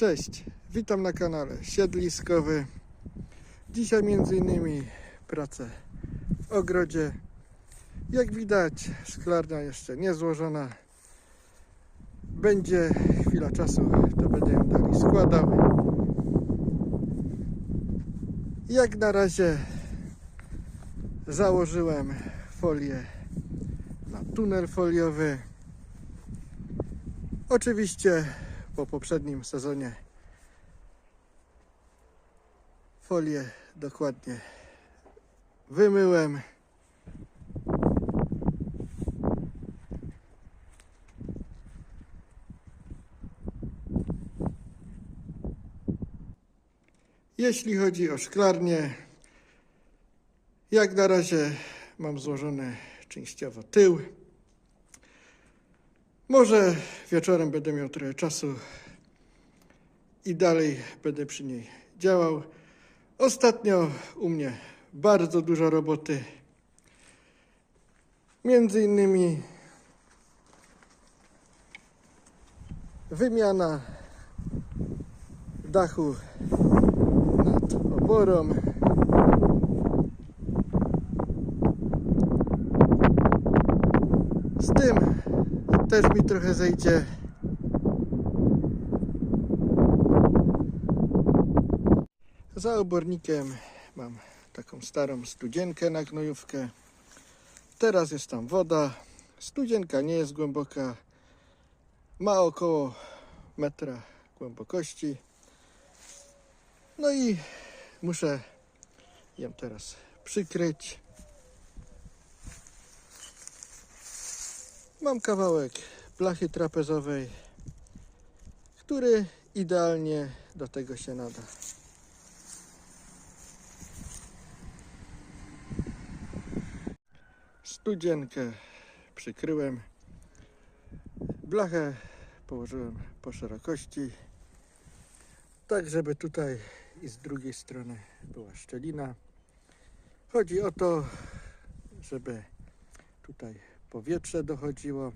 Cześć, witam na kanale Siedliskowy. Dzisiaj między innymi pracę w ogrodzie. Jak widać szklarnia jeszcze nie złożona. Będzie chwila czasu, to będę ją dalej składał. Jak na razie założyłem folię na tunel foliowy. Oczywiście po poprzednim sezonie folię dokładnie wymyłem. Jeśli chodzi o szklarnię, jak na razie mam złożony częściowo tył. Może wieczorem będę miał trochę czasu i dalej będę przy niej działał. Ostatnio u mnie bardzo dużo roboty. Między innymi wymiana dachu nad oborą. Z tym też mi trochę zejdzie. Za obornikiem mam taką starą studzienkę na gnojówkę. Teraz jest tam woda. Studzienka nie jest głęboka. Ma około metra głębokości. No i muszę ją teraz przykryć. Mam kawałek blachy trapezowej, który idealnie do tego się nada. Studzienkę przykryłem. Blachę położyłem po szerokości, tak żeby tutaj i z drugiej strony była szczelina. Chodzi o to, żeby tutaj powietrze dochodziło,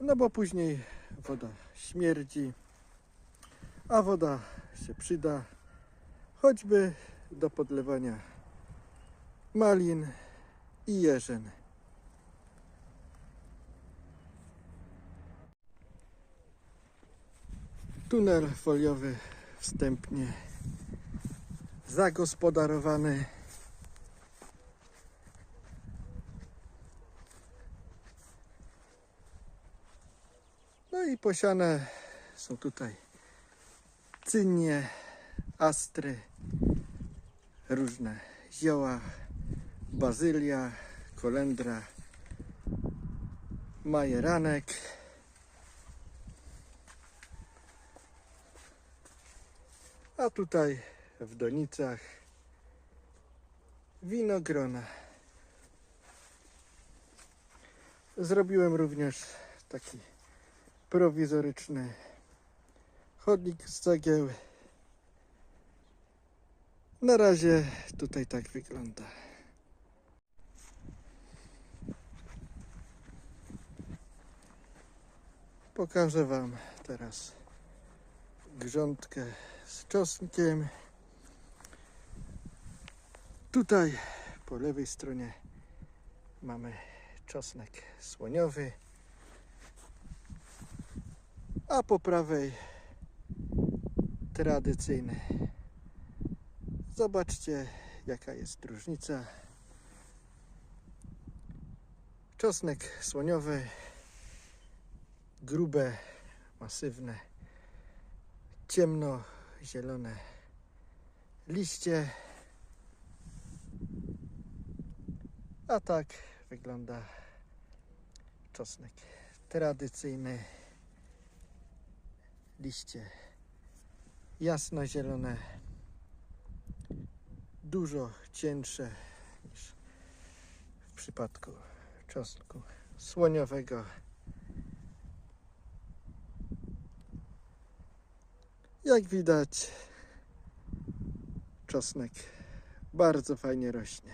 no bo później woda śmierdzi, a woda się przyda choćby do podlewania malin i jeżyn. Tunel foliowy wstępnie zagospodarowany. No i posiane są tutaj cynie, astry, różne zioła, bazylia, kolendra, majeranek. A tutaj w donicach winogrona. Zrobiłem również taki prowizoryczny chodnik z cegieł. Na razie tutaj tak wygląda. Pokażę Wam teraz grządkę z czosnkiem. Tutaj po lewej stronie mamy czosnek słoniowy, a po prawej tradycyjny. Zobaczcie, jaka jest różnica. Czosnek słoniowy, grube, masywne, ciemno-zielone liście. A tak wygląda czosnek tradycyjny. Liście jasno-zielone, dużo cięższe niż w przypadku czosnku słoniowego. Jak widać, czosnek bardzo fajnie rośnie.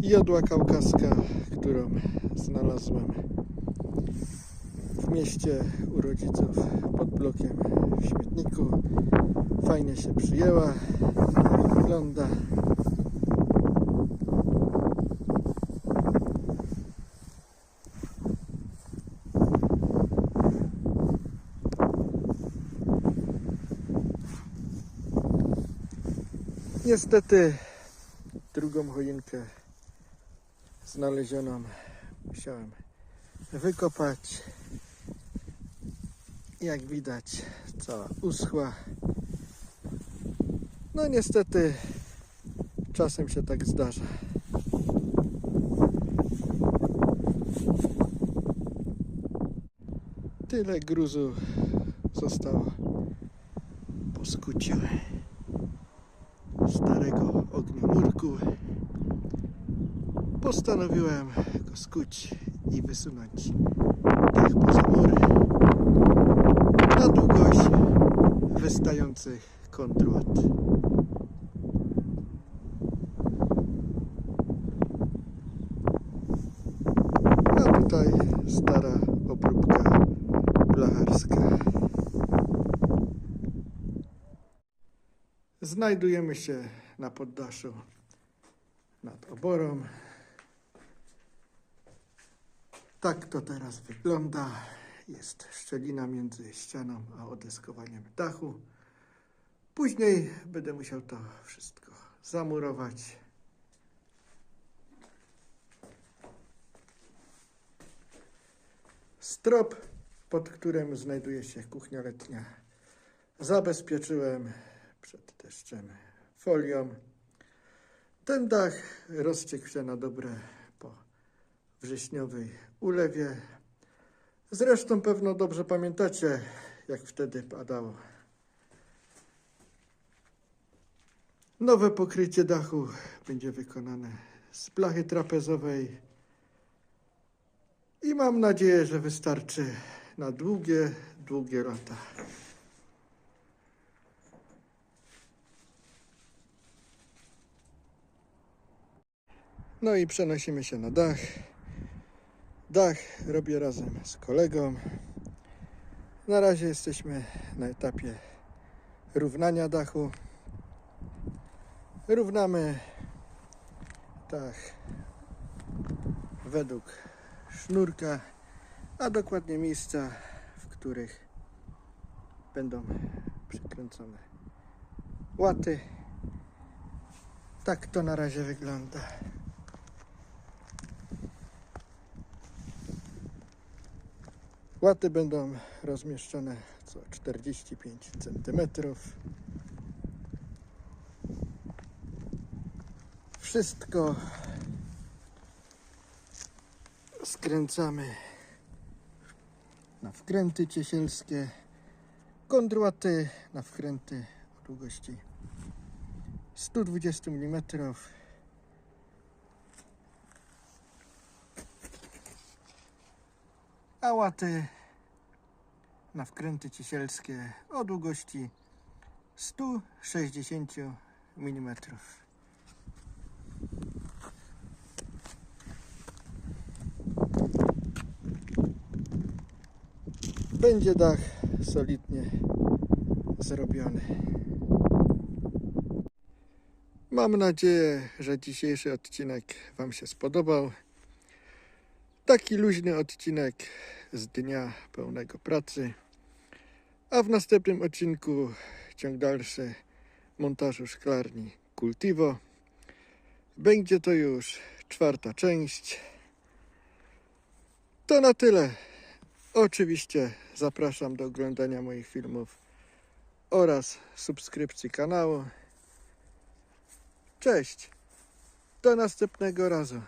Jodła kaukaska, którą znalazłem w mieście u rodziców pod blokiem w śmietniku. Fajnie się przyjęła. Wygląda. Niestety drugą choinkę znalezioną musiałem wykopać. Jak widać, cała uschła. No niestety, czasem się tak zdarza. Tyle gruzu zostało po skuciu starego ogniomurku. Postanowiłem go skuć i wysunąć dach poza mur na długość kontruat. A tutaj stara obróbka blacharska. Znajdujemy się na poddaszu nad oborą. Tak to teraz wygląda. Jest szczelina między ścianą a odeskowaniem dachu. Później będę musiał to wszystko zamurować. Strop, pod którym znajduje się kuchnia letnia, zabezpieczyłem przed deszczem folią. Ten dach rozciekł się na dobre po wrześniowej ulewie. Zresztą pewno dobrze pamiętacie, jak wtedy padało. Nowe pokrycie dachu będzie wykonane z blachy trapezowej i mam nadzieję, że wystarczy na długie, długie lata. No i przenosimy się na dach. Dach robię razem z kolegą. Na razie jesteśmy na etapie równania dachu. Równamy dach według sznurka, a dokładnie miejsca, w których będą przykręcone łaty. Tak to na razie wygląda. Łaty będą rozmieszczone co 45 cm. Wszystko skręcamy na wkręty ciesielskie, kondruaty na wkręty o długości 120 mm. A łaty na wkręty ciesielskie o długości 160 mm. Będzie dach solidnie zrobiony. Mam nadzieję, że dzisiejszy odcinek Wam się spodobał. Taki luźny odcinek z dnia pełnego pracy. A w następnym odcinku ciąg dalszy montażu szklarni Cultivo. Będzie to już czwarta część. To na tyle. Oczywiście zapraszam do oglądania moich filmów oraz subskrypcji kanału. Cześć! Do następnego razu.